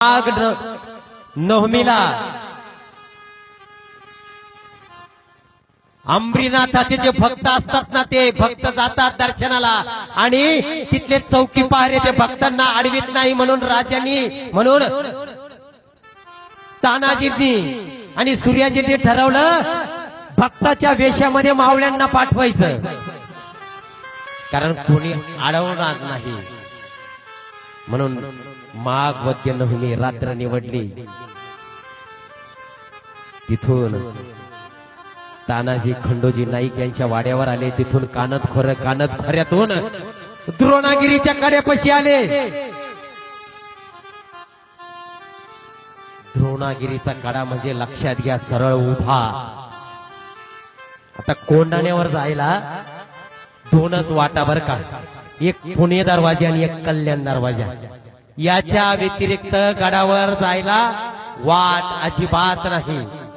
माघ नवमीला अंबरीनाथाचे जे भक्त असतात ना ते भक्त जातात दर्शनाला. आणि तिथले चौकी पहारे ते भक्तांना अडवित नाही म्हणून राजांनी म्हणून तानाजींनी आणि सूर्याजींनी ठरवलं भक्ताच्या वेशामध्ये मावळ्यांना पाठवायचं. कारण कोणी अडवणार नाही. म्हणून माघ वद्य नवमी रात्र निवडली. तिथून तानाजी खंडोजी नाईक यांच्या वाड्यावर आले. तिथून कानत खोर कानत खोऱ्यातून द्रोणागिरीच्या कड्यापाशी आले. द्रोणागिरीचा कडा म्हणजे लक्षात घ्या सरळ उभा. आता कोंडाण्यावर जायला दोनच वाटा बर का? एक पुणे दरवाजा आणि एक कल्याण दरवाजा. याच्या व्यतिरिक्त गडावर जायला वाट अजिबात नाही.